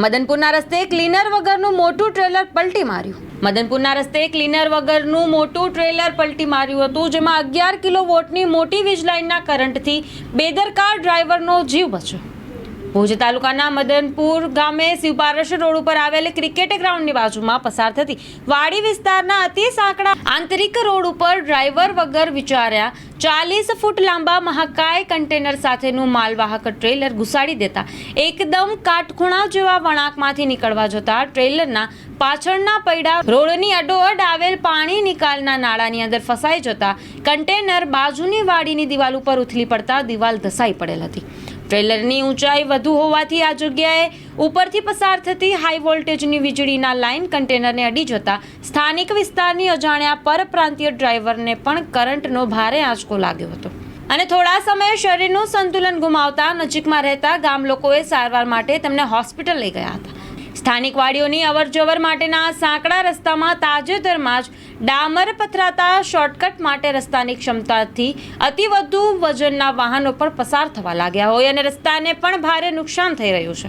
મદનપુરના રસ્તે ક્લીનર વગરનું મોટું ટ્રેલર પલટી માર્યું. મદનપુરના રસ્તે ક્લીનર વગરનું મોટું ટ્રેલર પલટી માર્યું હતું, જેમાં અગિયાર કિલો વોટની મોટી વીજ લાઇનના કરંટથી બેદરકાર ડ્રાઈવરનો જીવ બચ્યો. ભુજ તાલુકાના મદનપુર ગામે શિવપારસ રોડ ઉપર આવેલ ક્રિકેટ ગ્રાઉન્ડની બાજુમાં પસાર થતી વાડી વિસ્તારના અતિ સાંકડા આંતરિક રોડ ઉપર ડ્રાઈવર વગર વિચાર્યા ચાલીસ ફૂટ લાંબા મહાકાય કન્ટેનર સાથેનું માલવાહક ટ્રેલર ઘુસાડી દેતા એકદમ કાટખૂણા જેવા વળાંકમાંથી નીકળવા જતા ટ્રેલરના પાછળના પૈડા રોડની અડોઅડ આવેલ પાણી નિકાલના નાળાની અંદર ફસાઈ જતા કન્ટેનર બાજુની વાડીની દિવાલ ઉપર ઉથલી પડતા દિવાલ ધસાઈ પડેલ હતી. ટ્રેલરની ઊંચાઈ વધુ હોવાથી આ જગ્યાએ ઉપરથી પસાર થતી હાઈ વોલ્ટેજની વીજળીના લાઇન કન્ટેનરને અડી જતા સ્થાનિક વિસ્તારની અજાણ્યા પરપ્રાંતીય ડ્રાઈવરને પણ કરંટનો ભારે આંચકો લાગ્યો હતો. અને થોડા સમયે શરીરનું સંતુલન ગુમાવતા નજીકમાં રહેતા ગામ લોકોએ સારવાર માટે તેમને હોસ્પિટલ લઈ ગયા હતા. સ્થાનિક વાડીઓની અવરજવર માટેના સાંકડા રસ્તામાં તાજેતરમાં જ ડામર પથરાતા શોર્ટકટ માટે રસ્તાની ક્ષમતાથી અતિ વધુ વજનના વાહનો પણ પસાર થવા લાગ્યા હોય અને રસ્તાને પણ ભારે નુકસાન થઈ રહ્યું છે.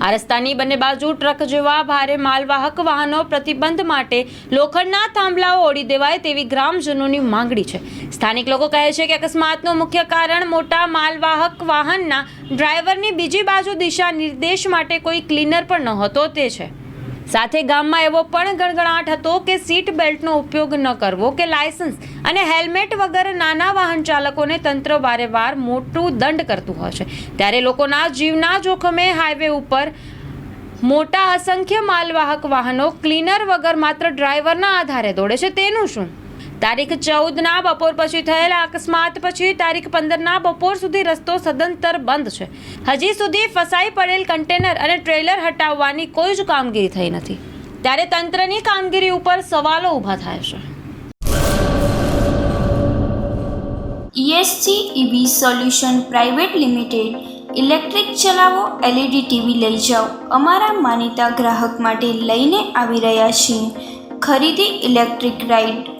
આ રસ્તાની બંને બાજુ ટ્રક જેવા ભારે માલવાહક વાહનો પ્રતિબંધ માટે લોખંડના થાંભલાઓ ઓળી દેવાય તેવી ગ્રામજનોની માંગણી છે. સ્થાનિક લોકો કહે છે કે અકસ્માતનું મુખ્ય કારણ મોટા માલવાહક વાહનના ડ્રાઈવરની બીજી બાજુ દિશા નિર્દેશ માટે કોઈ ક્લીનર પણ નહોતો તે છે. સાથે ગામમાં એવો પણ ગણગણાટ હતો કે સીટ બેલ્ટનો ઉપયોગ ન કરવો, કે લાયસન્સ અને હેલ્મેટ વગર નાના વાહન ચાલકોને તંત્ર વારેવાર મોટું દંડ કરતું હોય છે. ત્યારે લોકોના જીવના જોખમે હાઈવે ઉપર મોટા અસંખ્ય માલવાહક વાહનો ક્લીનર વગર માત્ર ડ્રાઈવરના આધારે દોડે છે. તેનું શું? તારીખ ચૌદના બપોર પછી થયેલા અકસ્માત પછી તારીખ પંદરના બપોર સુધી રસ્તો સદંતર બંધ છે. હજી સુધી ફસાઈ પડેલ કન્ટેનર અને ટ્રેલર હટાવવાની કોઈ જ કામગીરી થઈ નથી. ત્યારે તંત્રની કામગીરી ઉપર સવાલો ઊભા થાય છે. ESC EV solution private limited electric ચલાવો એલઈડી ટીવી લઈ જાઓ. અમારા માનીતા ગ્રાહક માટે લઈને આવી રહ્યા છીએ. ખરીદી electric ride.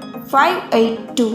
five eight two